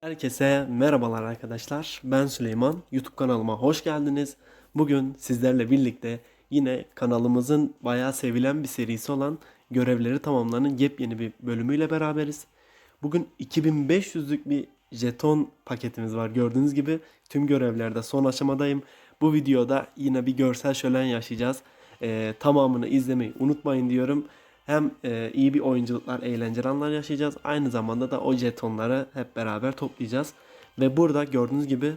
Herkese merhabalar arkadaşlar. Ben Süleyman. YouTube kanalıma hoş geldiniz. Bugün sizlerle birlikte yine kanalımızın bayağı sevilen bir serisi olan Görevleri Tamamlanın yepyeni bir bölümüyle beraberiz. Bugün 2500'lük bir jeton paketimiz var. Gördüğünüz gibi tüm görevlerde son aşamadayım. Bu videoda yine bir görsel şölen yaşayacağız. Ee, tamamını izlemeyi unutmayın diyorum. Hem e, iyi bir oyunculuklar, eğlenceli anlar yaşayacağız. Aynı zamanda da o jetonları hep beraber toplayacağız. Ve burada gördüğünüz gibi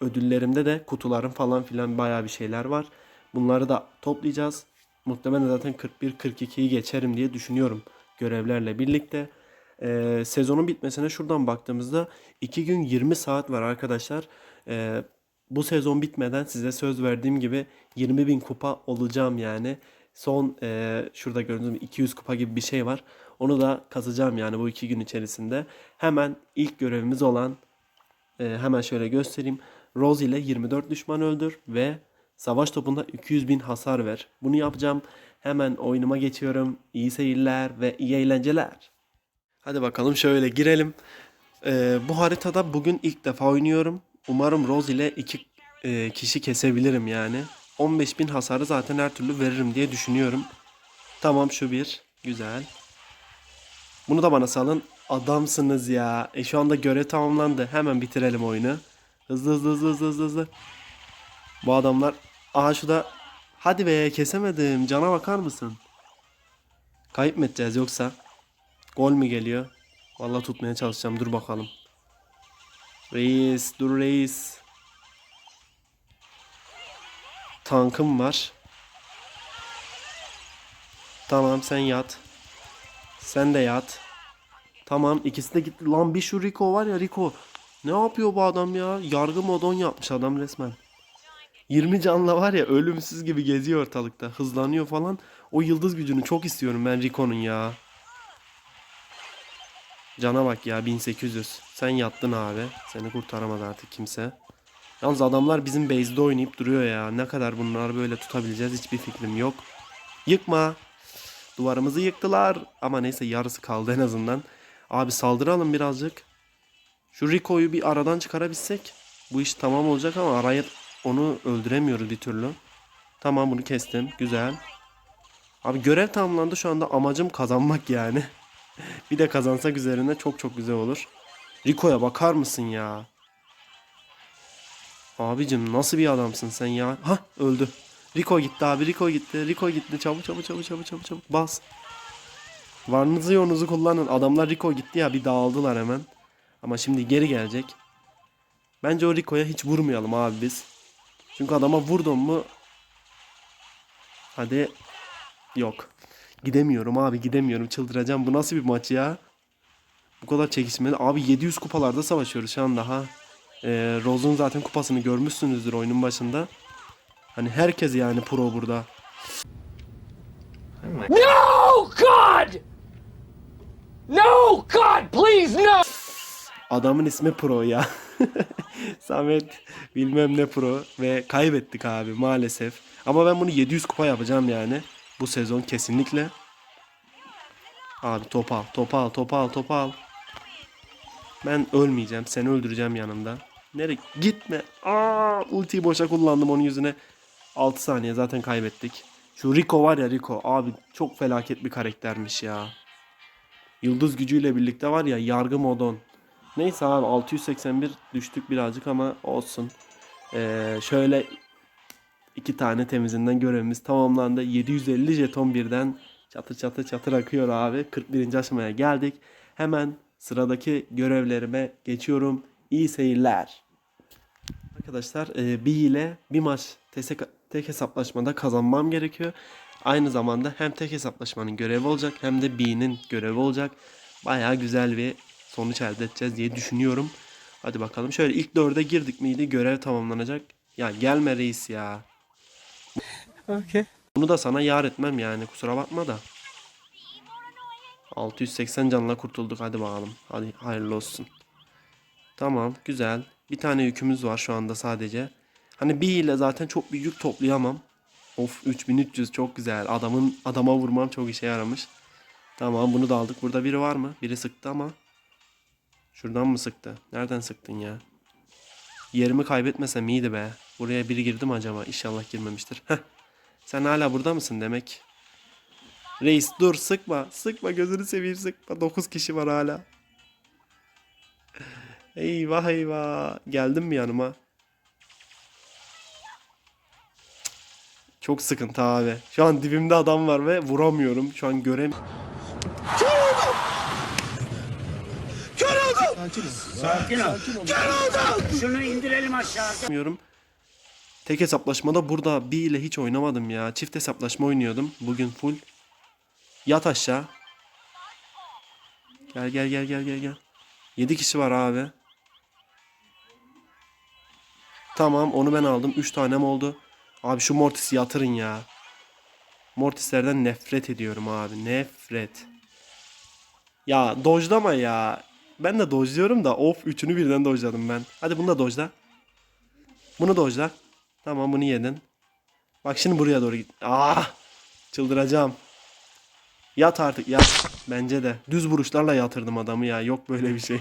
ödüllerimde de kutularım falan filan bayağı bir şeyler var. Bunları da toplayacağız. Muhtemelen zaten 41-42'yi geçerim diye düşünüyorum görevlerle birlikte. Ee, sezonun bitmesine şuradan baktığımızda 2 gün 20 saat var arkadaşlar. Ee, bu sezon bitmeden size söz verdiğim gibi 20 bin kupa olacağım yani. Son e, şurada gördüğünüz gibi 200 kupa gibi bir şey var. Onu da kazacağım yani bu iki gün içerisinde. Hemen ilk görevimiz olan e, hemen şöyle göstereyim. Rose ile 24 düşman öldür ve savaş topunda 200 bin hasar ver. Bunu yapacağım. Hemen oyunuma geçiyorum. İyi seyirler ve iyi eğlenceler. Hadi bakalım şöyle girelim. Ee, bu haritada bugün ilk defa oynuyorum. Umarım Rose ile iki e, kişi kesebilirim yani. 15 bin hasarı zaten her türlü veririm diye düşünüyorum. Tamam şu bir. Güzel. Bunu da bana salın. Adamsınız ya. E şu anda görev tamamlandı. Hemen bitirelim oyunu. Hızlı hızlı hızlı hızlı hızlı hızlı. Bu adamlar. Aha şu da. Hadi be kesemedim. Cana bakar mısın? Kayıp mı edeceğiz yoksa? Gol mü geliyor? Vallahi tutmaya çalışacağım. Dur bakalım. Reis dur reis. Tankım var. Tamam sen yat. Sen de yat. Tamam ikisi de gitti. Lan bir şu Rico var ya Rico. Ne yapıyor bu adam ya? Yargı modon yapmış adam resmen. 20 canla var ya ölümsüz gibi geziyor ortalıkta. Hızlanıyor falan. O yıldız gücünü çok istiyorum ben Rico'nun ya. Cana bak ya 1800. Sen yattın abi. Seni kurtaramadı artık kimse. Yalnız adamlar bizim base'de oynayıp duruyor ya. Ne kadar bunları böyle tutabileceğiz hiçbir fikrim yok. Yıkma. Duvarımızı yıktılar. Ama neyse yarısı kaldı en azından. Abi saldıralım birazcık. Şu Rico'yu bir aradan çıkarabilsek. Bu iş tamam olacak ama araya onu öldüremiyoruz bir türlü. Tamam bunu kestim. Güzel. Abi görev tamamlandı şu anda amacım kazanmak yani. bir de kazansak üzerine çok çok güzel olur. Rico'ya bakar mısın ya? Abicim nasıl bir adamsın sen ya? Ha öldü. Rico gitti abi Rico gitti. Rico gitti. Çabuk çabuk çabuk çabuk çabuk çabuk bas. Varınızı yoğunuzu kullanın. Adamlar Rico gitti ya bir dağıldılar hemen. Ama şimdi geri gelecek. Bence o Rico'ya hiç vurmayalım abi biz. Çünkü adama vurdum mu Hadi yok. Gidemiyorum abi gidemiyorum çıldıracağım. Bu nasıl bir maç ya? Bu kadar çekişmeli. Abi 700 kupalarda savaşıyoruz şu anda ha. Ee, Rose'un zaten kupasını görmüşsünüzdür oyunun başında. Hani herkes yani pro burada. No, God! No, God, please, no! Adamın ismi pro ya. Samet bilmem ne pro ve kaybettik abi maalesef. Ama ben bunu 700 kupa yapacağım yani. Bu sezon kesinlikle. Abi top al, top al, top al, top al. Ben ölmeyeceğim. Seni öldüreceğim yanımda. Nereye? Gitme. Aa, ultiyi boşa kullandım onun yüzüne. 6 saniye zaten kaybettik. Şu Rico var ya Rico. Abi çok felaket bir karaktermiş ya. Yıldız gücüyle birlikte var ya yargı modon. Neyse abi 681 düştük birazcık ama olsun. Ee, şöyle iki tane temizinden görevimiz tamamlandı. 750 jeton birden çatır çatır çatır akıyor abi. 41. aşamaya geldik. Hemen sıradaki görevlerime geçiyorum. İyi seyirler. Arkadaşlar e, bir ile bir maç tek, tek hesaplaşmada kazanmam gerekiyor. Aynı zamanda hem tek hesaplaşmanın görevi olacak hem de B'nin görevi olacak. Baya güzel bir sonuç elde edeceğiz diye düşünüyorum. Hadi bakalım. Şöyle ilk dörde girdik miydi görev tamamlanacak. Ya gelme reis ya. Okay. Bunu da sana yar etmem yani kusura bakma da. 680 canla kurtulduk hadi bakalım. Hadi hayırlı olsun. Tamam güzel. Bir tane yükümüz var şu anda sadece. Hani bir ile zaten çok bir yük toplayamam. Of 3300 çok güzel. Adamın adama vurmam çok işe yaramış. Tamam bunu da aldık. Burada biri var mı? Biri sıktı ama. Şuradan mı sıktı? Nereden sıktın ya? Yerimi kaybetmesem iyiydi be. Buraya biri girdi mi acaba? İnşallah girmemiştir. Sen hala burada mısın demek? Reis dur sıkma. Sıkma gözünü seveyim sıkma. 9 kişi var hala. Eyvah eyvah. Geldin mi yanıma? Çok sıkıntı abi. Şu an dibimde adam var ve vuramıyorum. Şu an görem Şunu indirelim aşağı. yapmıyorum. Tek hesaplaşmada burada bir ile hiç oynamadım ya. Çift hesaplaşma oynuyordum. Bugün full. Yat aşağı. Gel gel gel gel gel gel. 7 kişi var abi. Tamam onu ben aldım. 3 tanem oldu. Abi şu Mortis'i yatırın ya. Mortis'lerden nefret ediyorum abi. Nefret. Ya dojlama ya. Ben de dojluyorum da of üçünü birden dojladım ben. Hadi bunu da dojla. Bunu dojla. Tamam bunu yedin. Bak şimdi buraya doğru git. Ah! Çıldıracağım. Yat artık yat. Bence de. Düz vuruşlarla yatırdım adamı ya. Yok böyle bir şey.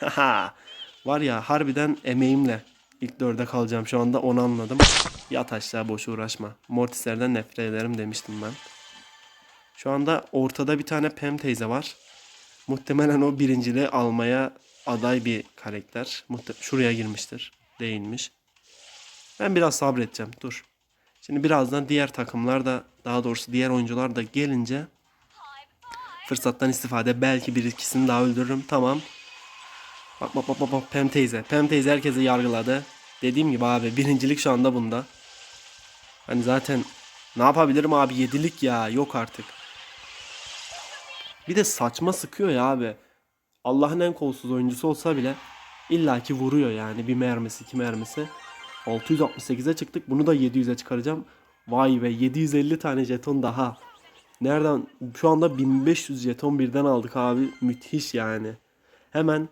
Var ya harbiden emeğimle ilk dörde kalacağım şu anda onu anladım. Yat aşağı boş uğraşma. Mortislerden nefret ederim demiştim ben. Şu anda ortada bir tane Pem teyze var. Muhtemelen o birinciliği almaya aday bir karakter. Muhte Şuraya girmiştir. Değilmiş. Ben biraz sabredeceğim. Dur. Şimdi birazdan diğer takımlar da daha doğrusu diğer oyuncular da gelince fırsattan istifade belki bir ikisini daha öldürürüm. Tamam. Bak bak bak bak, bak Pem teyze. Pem teyze herkesi yargıladı. Dediğim gibi abi birincilik şu anda bunda. Hani zaten ne yapabilirim abi yedilik ya yok artık. Bir de saçma sıkıyor ya abi. Allah'ın en kolsuz oyuncusu olsa bile illaki vuruyor yani bir mermisi iki mermisi. 668'e çıktık. Bunu da 700'e çıkaracağım. Vay be 750 tane jeton daha. Nereden? Şu anda 1500 jeton birden aldık abi. Müthiş yani. Hemen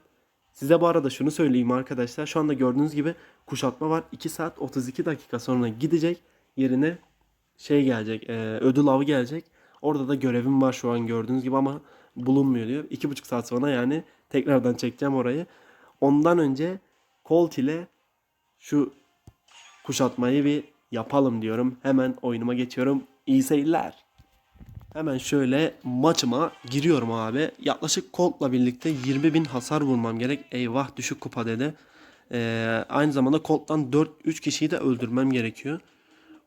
size bu arada şunu söyleyeyim arkadaşlar. Şu anda gördüğünüz gibi kuşatma var. 2 saat 32 dakika sonra gidecek. Yerine şey gelecek. e, ödül avı gelecek. Orada da görevim var şu an gördüğünüz gibi ama bulunmuyor diyor. 2,5 saat sonra yani tekrardan çekeceğim orayı. Ondan önce Colt ile şu kuşatmayı bir yapalım diyorum. Hemen oyunuma geçiyorum. İyi seyirler. Hemen şöyle maçıma giriyorum abi. Yaklaşık Colt'la birlikte 20 bin hasar vurmam gerek. Eyvah düşük kupa dedi. Ee, aynı zamanda Colt'tan 4-3 kişiyi de öldürmem gerekiyor.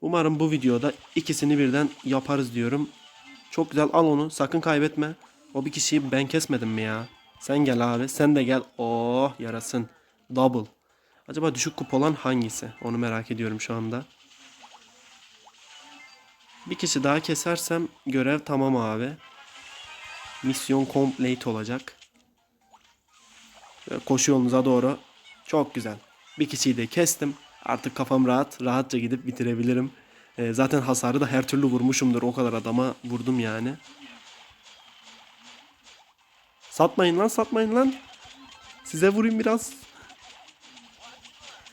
Umarım bu videoda ikisini birden yaparız diyorum. Çok güzel al onu sakın kaybetme. O bir kişiyi ben kesmedim mi ya? Sen gel abi sen de gel. Oh yarasın. Double. Acaba düşük kupa olan hangisi? Onu merak ediyorum şu anda. Bir kişi daha kesersem görev tamam abi. Misyon complete olacak. Koşu yolunuza doğru. Çok güzel. Bir kişiyi de kestim. Artık kafam rahat. Rahatça gidip bitirebilirim. Ee, zaten hasarı da her türlü vurmuşumdur. O kadar adama vurdum yani. Satmayın lan satmayın lan. Size vurayım biraz.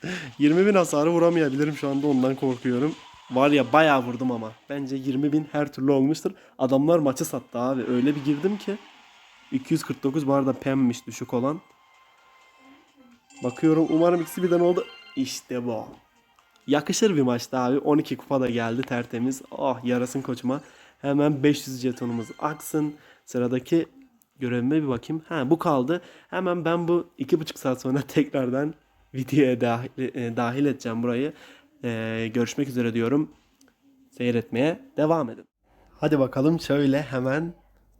20 bin hasarı vuramayabilirim şu anda ondan korkuyorum. Var ya bayağı vurdum ama. Bence 20 bin her türlü olmuştur. Adamlar maçı sattı abi. Öyle bir girdim ki. 249 bu arada pemmiş düşük olan. Bakıyorum umarım ikisi birden oldu. İşte bu. Yakışır bir maçtı abi. 12 kupa da geldi tertemiz. Oh yarasın koçuma. Hemen 500 jetonumuz aksın. Sıradaki görevime bir bakayım. Ha bu kaldı. Hemen ben bu 2,5 saat sonra tekrardan videoya dahil, e, dahil edeceğim burayı. Ee, görüşmek üzere diyorum. Seyretmeye devam edin. Hadi bakalım şöyle hemen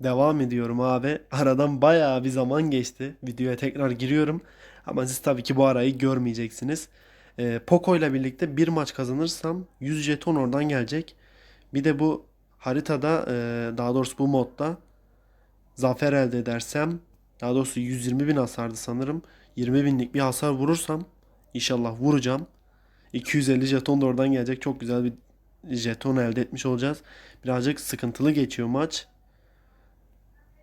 devam ediyorum abi. Aradan bayağı bir zaman geçti. Videoya tekrar giriyorum. Ama siz tabii ki bu arayı görmeyeceksiniz. Ee, Poco ile birlikte bir maç kazanırsam 100 jeton oradan gelecek. Bir de bu haritada e, daha doğrusu bu modda zafer elde edersem daha doğrusu 120 bin hasardı sanırım. 20 binlik bir hasar vurursam inşallah vuracağım. 250 jeton da oradan gelecek. Çok güzel bir jeton elde etmiş olacağız. Birazcık sıkıntılı geçiyor maç.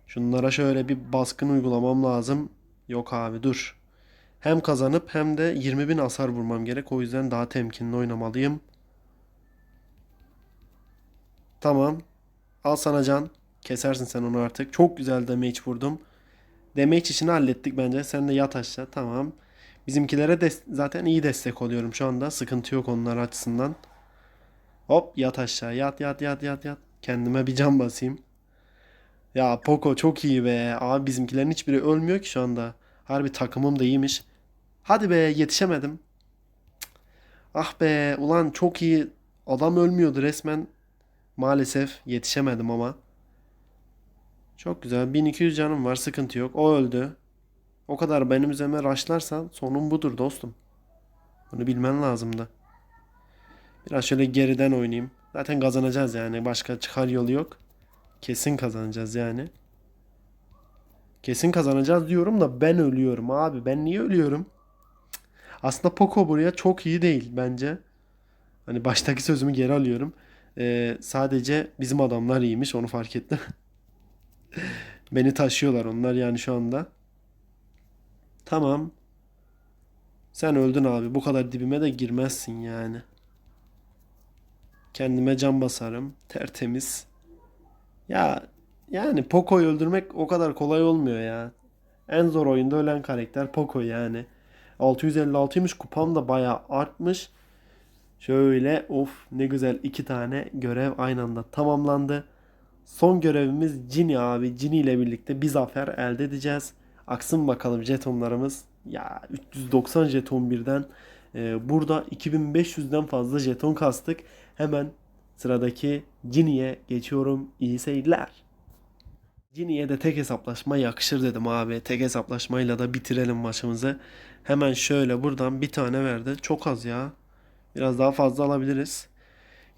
Şunlara şöyle bir baskın uygulamam lazım. Yok abi dur. Hem kazanıp hem de 20 bin hasar vurmam gerek. O yüzden daha temkinli oynamalıyım. Tamam. Al sana can. Kesersin sen onu artık. Çok güzel damage vurdum. Damage işini hallettik bence. Sen de yat aşağı. Tamam. Bizimkilere de zaten iyi destek oluyorum şu anda. Sıkıntı yok onlar açısından. Hop yat aşağı. Yat yat yat yat yat. Kendime bir can basayım. Ya Poco çok iyi be. Abi bizimkilerin hiçbiri ölmüyor ki şu anda. Harbi takımım da iyiymiş. Hadi be yetişemedim. Ah be ulan çok iyi. Adam ölmüyordu resmen. Maalesef yetişemedim ama. Çok güzel. 1200 canım var. Sıkıntı yok. O öldü. O kadar benim üzerime raşlarsan sonun budur dostum. Bunu bilmen lazımdı. Biraz şöyle geriden oynayayım. Zaten kazanacağız yani. Başka çıkar yolu yok. Kesin kazanacağız yani. Kesin kazanacağız diyorum da ben ölüyorum abi. Ben niye ölüyorum? Aslında Poco buraya çok iyi değil bence. Hani baştaki sözümü geri alıyorum. Ee, sadece bizim adamlar iyiymiş onu fark ettim. Beni taşıyorlar onlar yani şu anda. Tamam. Sen öldün abi. Bu kadar dibime de girmezsin yani. Kendime can basarım. Tertemiz. Ya yani Poco'yu öldürmek o kadar kolay olmuyor ya. En zor oyunda ölen karakter Poco yani. 656'ymış kupam da bayağı artmış. Şöyle of ne güzel iki tane görev aynı anda tamamlandı. Son görevimiz Cini abi. Cini ile birlikte bir zafer elde edeceğiz. Aksın bakalım jetonlarımız. Ya 390 jeton birden. Ee, burada 2500'den fazla jeton kastık. Hemen sıradaki Cini'ye geçiyorum. İyi seyirler. Cini'ye de tek hesaplaşma yakışır dedim abi. Tek hesaplaşmayla da bitirelim maçımızı. Hemen şöyle buradan bir tane verdi. Çok az ya. Biraz daha fazla alabiliriz.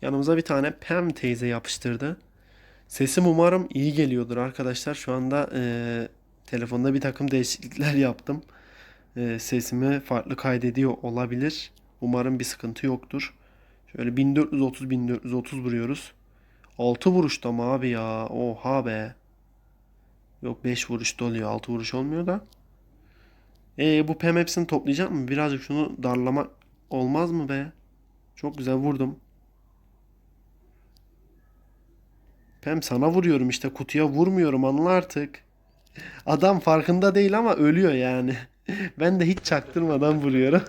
Yanımıza bir tane Pam teyze yapıştırdı. Sesim umarım iyi geliyordur arkadaşlar. Şu anda e, telefonda bir takım değişiklikler yaptım. E, sesimi farklı kaydediyor olabilir. Umarım bir sıkıntı yoktur. Şöyle 1430 1430 vuruyoruz. 6 vuruşta mı abi ya? Oha be. Yok 5 vuruşta oluyor. 6 vuruş olmuyor da. E bu pem hepsini toplayacak mı? Birazcık şunu darlama olmaz mı be? Çok güzel vurdum. Pem sana vuruyorum işte kutuya vurmuyorum anla artık. Adam farkında değil ama ölüyor yani. Ben de hiç çaktırmadan vuruyorum.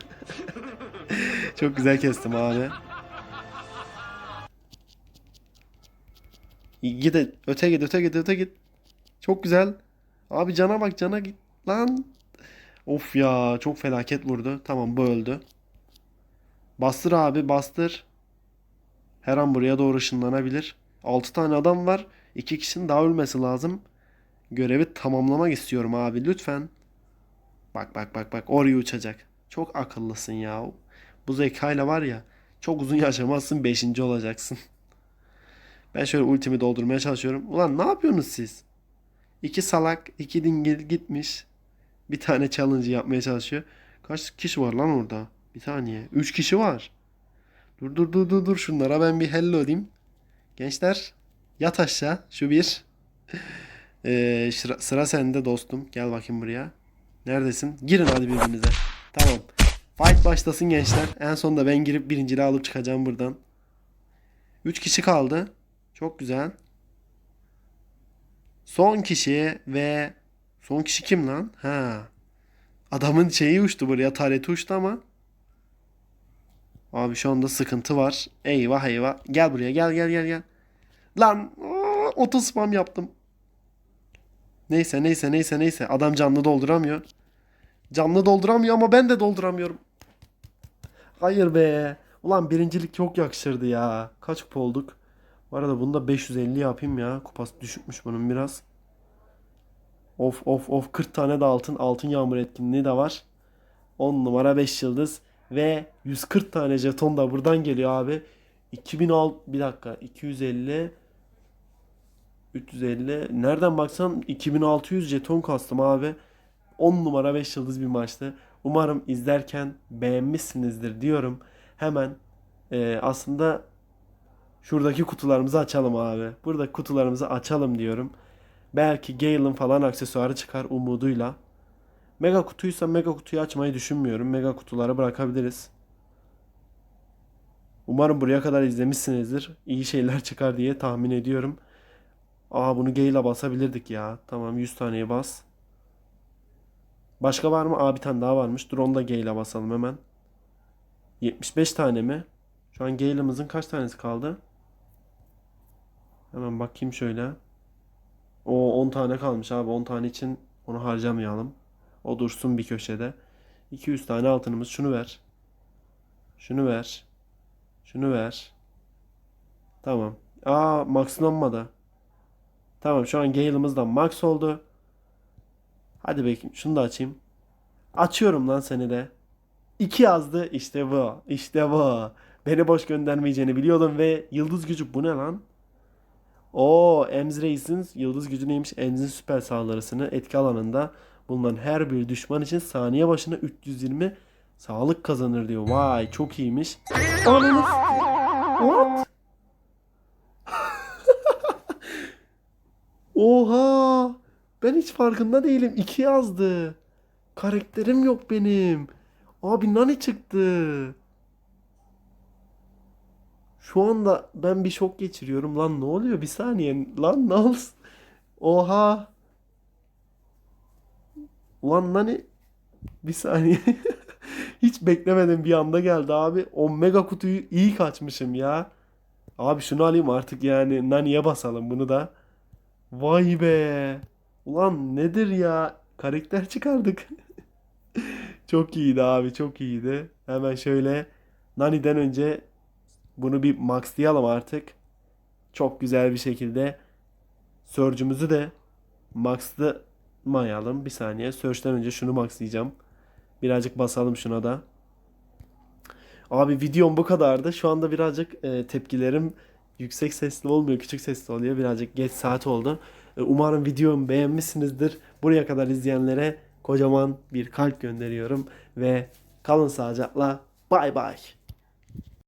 Çok güzel kestim abi. Git öte git öte git öte git. Çok güzel. Abi cana bak cana git lan. Of ya çok felaket vurdu. Tamam bu öldü. Bastır abi bastır. Her an buraya doğru ışınlanabilir. 6 tane adam var. 2 kişinin daha ölmesi lazım. Görevi tamamlamak istiyorum abi lütfen. Bak bak bak bak oraya uçacak. Çok akıllısın ya. Bu zekayla var ya çok uzun yaşamazsın 5. olacaksın. Ben şöyle ultimi doldurmaya çalışıyorum. Ulan ne yapıyorsunuz siz? İki salak, iki dingil gitmiş. Bir tane challenge yapmaya çalışıyor. Kaç kişi var lan orada? Bir saniye. Üç kişi var. Dur dur dur dur dur şunlara ben bir hello diyeyim. Gençler yat aşağı şu bir. Ee, sıra, sıra sende dostum. Gel bakayım buraya. Neredesin? Girin hadi birbirinize. Tamam. Fight başlasın gençler. En sonunda ben girip birinciliği alıp çıkacağım buradan. 3 kişi kaldı. Çok güzel. Son kişi ve son kişi kim lan? Ha. Adamın şeyi uçtu buraya. Tareti uçtu ama. Abi şu anda sıkıntı var. Eyvah eyvah. Gel buraya gel gel gel gel. Lan oto spam yaptım. Neyse neyse neyse neyse. Adam canlı dolduramıyor. Canlı dolduramıyor ama ben de dolduramıyorum. Hayır be. Ulan birincilik çok yakışırdı ya. Kaç kupa olduk? Bu arada bunu da 550 yapayım ya. Kupası düşükmüş bunun biraz. Of of of 40 tane de altın. Altın yağmur etkinliği de var. 10 numara 5 yıldız. Ve 140 tane jeton da buradan geliyor abi. 2006 bir dakika 250 350 nereden baksan 2600 jeton kastım abi. 10 numara 5 yıldız bir maçtı. Umarım izlerken beğenmişsinizdir diyorum. Hemen e, aslında şuradaki kutularımızı açalım abi. Burada kutularımızı açalım diyorum. Belki Gale'ın falan aksesuarı çıkar umuduyla. Mega kutuysa mega kutuyu açmayı düşünmüyorum. Mega kutuları bırakabiliriz. Umarım buraya kadar izlemişsinizdir. İyi şeyler çıkar diye tahmin ediyorum. Aa bunu Gale'a basabilirdik ya. Tamam 100 taneye bas. Başka var mı? Aa bir tane daha varmış. Dur onu da G ile basalım hemen. 75 tane mi? Şu an Gale'ımızın kaç tanesi kaldı? Hemen bakayım şöyle. O 10 tane kalmış abi. 10 tane için onu harcamayalım. O dursun bir köşede. 200 tane altınımız. Şunu ver. Şunu ver. Şunu ver. Tamam. Aa maxlanmadı. Tamam şu an Gale'ımız da max oldu. Hadi bakayım şunu da açayım. Açıyorum lan seni de. 2 yazdı. İşte bu. İşte bu. Beni boş göndermeyeceğini biliyordum ve yıldız gücü bu ne lan? O Ems Reis'in yıldız gücü neymiş? Ems'in süper saldırısını etki alanında bulunan her bir düşman için saniye başına 320 sağlık kazanır diyor. Vay çok iyiymiş. Ananı s- What? Oha! Ben hiç farkında değilim. 2 yazdı. Karakterim yok benim. Abi Nani çıktı. Şu anda ben bir şok geçiriyorum. Lan ne oluyor? Bir saniye. Lan ne olsun? Oha. Ulan Nani. Bir saniye. Hiç beklemedim bir anda geldi abi. O mega kutuyu iyi kaçmışım ya. Abi şunu alayım artık yani. Nani'ye basalım bunu da. Vay be. Ulan nedir ya? Karakter çıkardık. Çok iyiydi abi çok iyiydi. Hemen şöyle Nani'den önce bunu bir maxlayalım artık. Çok güzel bir şekilde Surge'ümüzü de maxlamayalım. Bir saniye. Surge'den önce şunu maxlayacağım. Birazcık basalım şuna da. Abi videom bu kadardı. Şu anda birazcık e, tepkilerim yüksek sesli olmuyor, küçük sesli oluyor. Birazcık geç saat oldu. E, umarım videomu beğenmişsinizdir. Buraya kadar izleyenlere kocaman bir kalp gönderiyorum ve kalın sağlıcakla. Bay bay.